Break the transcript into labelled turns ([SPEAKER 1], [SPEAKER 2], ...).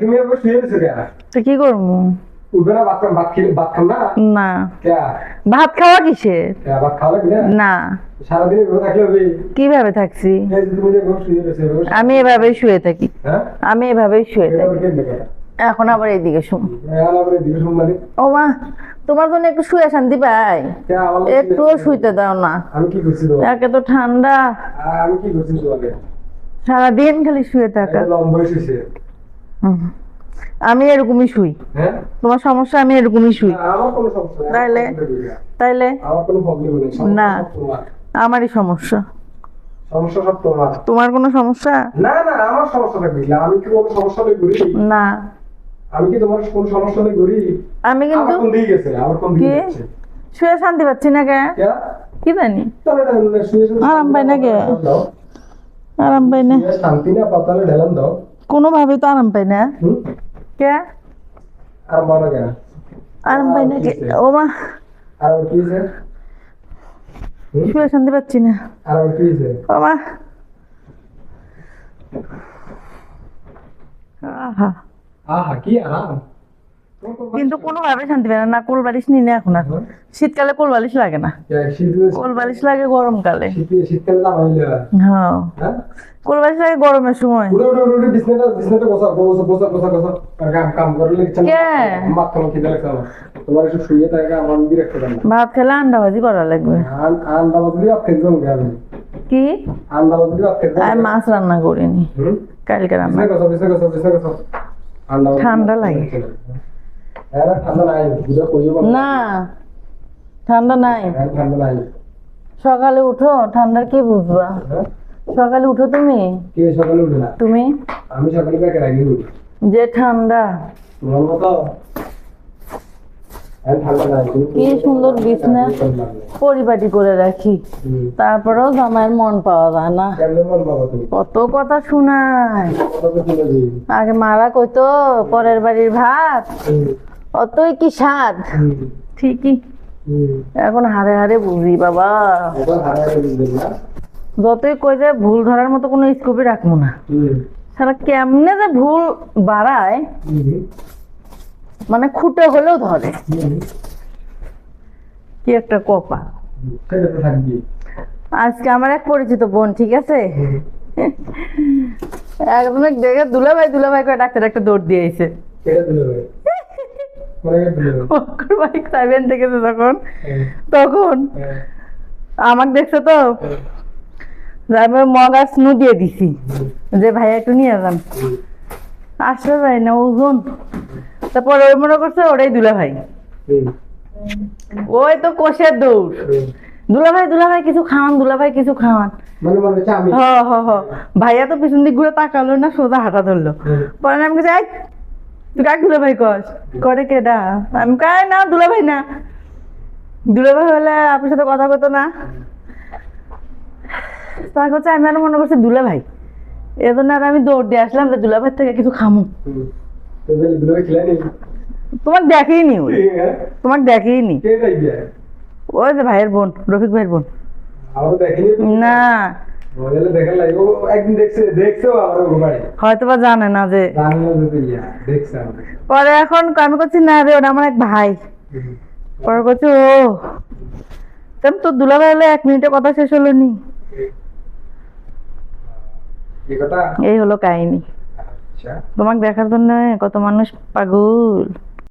[SPEAKER 1] তুমি এবার শুয়ে রয়েছো কে
[SPEAKER 2] তো কি করব?
[SPEAKER 1] উঠবে না ভাত ভাত খেলে ভাত খাম না?
[SPEAKER 2] না। ভাত খাওয়া
[SPEAKER 1] ভাত না? সারাদিন এভাবে থাকলে হবে।
[SPEAKER 2] কীভাবে থাকছি?
[SPEAKER 1] এই যে তুমি যে এভাবে শুয়ে
[SPEAKER 2] আমি এভাবেই শুয়ে থাকি।
[SPEAKER 1] হ্যাঁ?
[SPEAKER 2] আমি এভাবেই শুয়ে থাকি। এখন আবার এইদিকে শুন
[SPEAKER 1] এদিকে শুনলাম
[SPEAKER 2] ও মা তোমার জন্য একটু শুয়ে শান্তি পাই। একটুও শুইতে দাও না।
[SPEAKER 1] আমি কি করছি
[SPEAKER 2] একে তো ঠান্ডা।
[SPEAKER 1] আমি কি করছি তোমাকে?
[SPEAKER 2] সারাদিন খালি শুয়ে থাকা।
[SPEAKER 1] লম্বা শুয়েছে।
[SPEAKER 2] হুম। আমি এরকমই শুই।
[SPEAKER 1] হ্যাঁ?
[SPEAKER 2] তোমার সমস্যা আমি এরকমই শুই। তাইলে? তাইলে? না। আমারই সমস্যা।
[SPEAKER 1] সমস্যা সব তোমার।
[SPEAKER 2] তোমার কোনো সমস্যা?
[SPEAKER 1] না না আমার সমস্যা থাকবে না আমি কি কোনো সমস্যা নেই ঘুরি?
[SPEAKER 2] না।
[SPEAKER 1] আমি কি তোমার কোনো সমস্যা নেই ঘুরি?
[SPEAKER 2] আমি কিন্তু
[SPEAKER 1] কোন দিকে গেছে? কোন দিকে? যাচ্ছে?
[SPEAKER 2] শুয়ে শান্তি পাচ্ছি না কে?
[SPEAKER 1] কে?
[SPEAKER 2] জানি? আরাম পাই না কে? আরাম পাই না।
[SPEAKER 1] শান্তি না পাতালে ঢেলান দাও।
[SPEAKER 2] কোনোভাবে তো আরাম পাই না। কে? আরাম পাই না কে? ও মা? শুয়ে শান্তি পাচ্ছি না। ও মা। আহা।
[SPEAKER 1] আহা কি আরাম?
[SPEAKER 2] কিন্তু কোনোভাবে শান্তি পাই না। কোল বালিশ নি না এখন আর? শীতকালে কোল বালিশ লাগে না। কোল বালিশ লাগে গরমকালে।
[SPEAKER 1] হয়।
[SPEAKER 2] হ্যাঁ। কোল বালিশ লাগে গরমের সময়। ভাত খেলে আন্ডা ভাজি করা লাগবে। কি? আমি মাছ রান্না করিনি। কালকে রান্না ঠান্ডা লাগে।
[SPEAKER 1] ঠান্ডা নাই
[SPEAKER 2] না ঠান্ডা নাই
[SPEAKER 1] ঠান্ডা নাই
[SPEAKER 2] সকালে উঠো ঠান্ডার কি বুঝবা সকালে উঠো তুমি
[SPEAKER 1] কে সকালে উঠে না
[SPEAKER 2] তুমি
[SPEAKER 1] আমি সকালে ব্যাকে রাখি উঠি
[SPEAKER 2] যে ঠান্ডা
[SPEAKER 1] তোমার মতো
[SPEAKER 2] কি সুন্দর বিছনা পরিপাটি করে রাখি। তারপরেও জামাইয়ের মন পাওয়া যায় না কত কথা শোনায় আগে মারা কইতো পরের বাড়ির ভাত অতই কি স্বাদ? ঠিকই। এখন হারে হারে বুঝি বাবা। যতই কই যে ভুল ধরার মতো কোনো স্কোপই রাখব না। সারা কেমনে যে ভুল বাড়ায় মানে খুঁটে হলেও ধরে। কি একটা কপা আজকে আমার এক পরিচিত বোন ঠিক আছে? একদম দেখে দুলাভাই দুলাভাই করে ডাক্তার একটা দৌড় দিয়েছে
[SPEAKER 1] কেটে দিলে ভাই মনে করে দিলে
[SPEAKER 2] অঙ্কুর বাইক থেকে তখন
[SPEAKER 1] হ্যাঁ।
[SPEAKER 2] তখন? আমাকে দেখছে তো? আমি মগ আর স্নু দিয়ে দিছি। যে একটু নিয়ে যান আসলে ভাই না ওজন। তারপর ওই মনে করছে ওটাই দুলা ভাই ওই তো কোষের দৌড় দুলা ভাই দুলা ভাই কিছু খাওয়ান। দুলা ভাই কিছু খাওয়ান ভাইয়া তো পিছন দিক ঘুরে তাকালো না সোজা হাঁটা ধরলো। পরে আমি আই তুই কাক দুলা ভাই কস? করে কেডা? আমি কাই না দুলা ভাই না। দুলা ভাই হলে আপনার সাথে কথা কতো না। তার কাছে আমি আর মনে করছি দুলা ভাই। এজন্য আর আমি দৌড় দিয়ে আসলাম যে দুলা ভাই থেকে কিছু খামু। তোমার দেখেই নি ওই। তোমাকে দেখেই নি। ওই যে ভাইয়ের বোন রফিক ভাইয়ের বোন। না। জানে না যে পরে এখন আমি করছি না রে ওটা আমার এক ভাই। পরে করছি ও দুলাভাই হলে এক মিনিটে কথা শেষ হলো নি। এই হলো কাহিনী।
[SPEAKER 1] আচ্ছা।
[SPEAKER 2] তোমাকে দেখার জন্য কত মানুষ পাগল।